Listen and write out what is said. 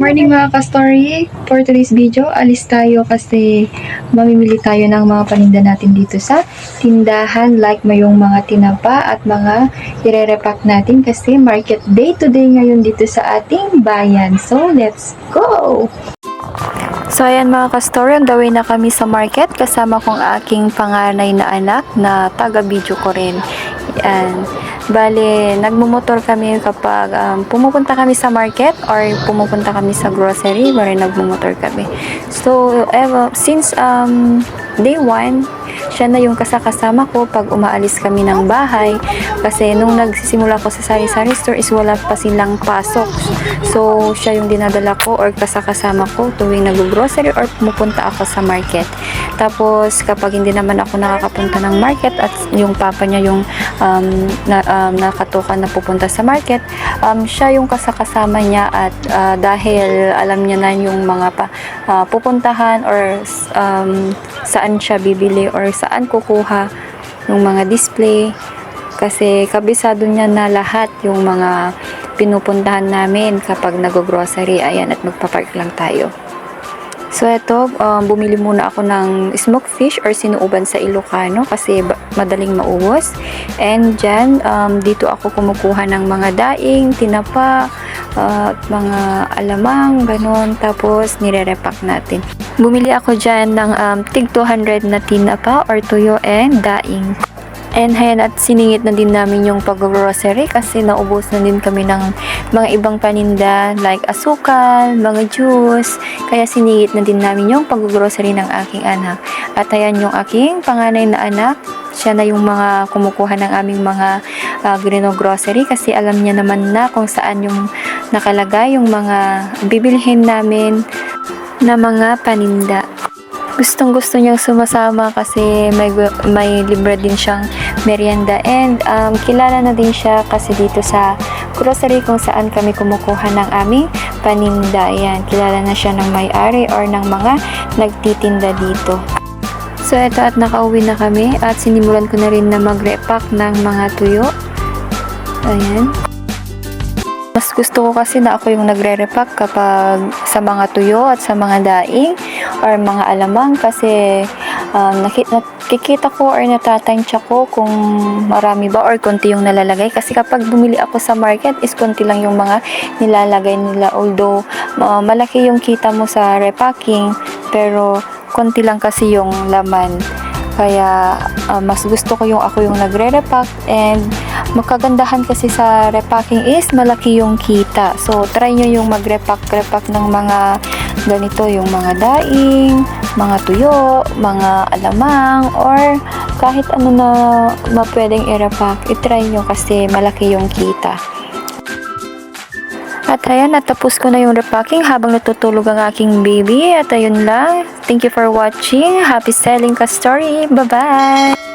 Morning mga ka-story! For today's video, alis tayo kasi mamimili tayo ng mga paninda natin dito sa tindahan like may yung mga tinapa at mga ire-repack natin kasi market day today ngayon dito sa ating bayan. So, let's go! So ayan mga ka-story, the way na kami sa market kasama kong aking panganay na anak na taga-video ko rin. Yan. Bale, nagmumotor kami kapag um, pumupunta kami sa market or pumupunta kami sa grocery, bale nagmumotor kami. So, ever, since um, day one, siya na yung kasakasama ko pag umaalis kami ng bahay. Kasi nung nagsisimula ko sa sari-sari store is wala pa silang pasok. So, siya yung dinadala ko or kasakasama ko tuwing nag-grocery or pumupunta ako sa market. Tapos, kapag hindi naman ako nakakapunta ng market at yung papa niya yung um, na, um, nakatukan na pupunta sa market, um, siya yung kasakasama niya at uh, dahil alam niya na yung mga pa, uh, pupuntahan or um, saan siya bibili or saan kukuha yung mga display. Kasi kabisado niya na lahat yung mga pinupuntahan namin kapag nag-grocery. Ayan at magpapark lang tayo. So ito, um, bumili muna ako ng smoked fish or sinuuban sa Ilocano kasi madaling maubos. And dyan, um, dito ako kumukuha ng mga daing, tinapa, uh, mga alamang, ganon. Tapos nire-repack natin. Bumili ako dyan ng um, tig 200 na tinapa or tuyo and daing. And ayan, at siningit na din namin yung pag-grocery kasi naubos na din kami ng mga ibang paninda like asukal, mga juice. Kaya siningit na din namin yung pag-grocery ng aking anak. At ayan yung aking panganay na anak. Siya na yung mga kumukuha ng aming mga uh, grocery kasi alam niya naman na kung saan yung nakalagay yung mga bibilhin namin na mga paninda gustong gusto niyang sumasama kasi may, may libre din siyang merienda and um, kilala na din siya kasi dito sa grocery kung saan kami kumukuha ng aming paninda. Ayan, kilala na siya ng may-ari or ng mga nagtitinda dito. So, eto at nakauwi na kami at sinimulan ko na rin na mag-repack ng mga tuyo. Ayan. Mas gusto ko kasi na ako yung nagre-repack kapag sa mga tuyo at sa mga daing or mga alamang kasi um, nakikita ko or natatansya ko kung marami ba or konti yung nalalagay. Kasi kapag bumili ako sa market is konti lang yung mga nilalagay nila. Although uh, malaki yung kita mo sa repacking pero konti lang kasi yung laman kaya uh, mas gusto ko yung ako yung nagre-repack and magkagandahan kasi sa repacking is malaki yung kita. So try nyo yung mag-repack-repack ng mga ganito yung mga daing, mga tuyo, mga alamang or kahit ano na mapwedeng i-repack, itry nyo kasi malaki yung kita. At ayan, natapos ko na yung repacking habang natutulog ang aking baby. At ayun lang. Thank you for watching. Happy selling ka story. Bye-bye!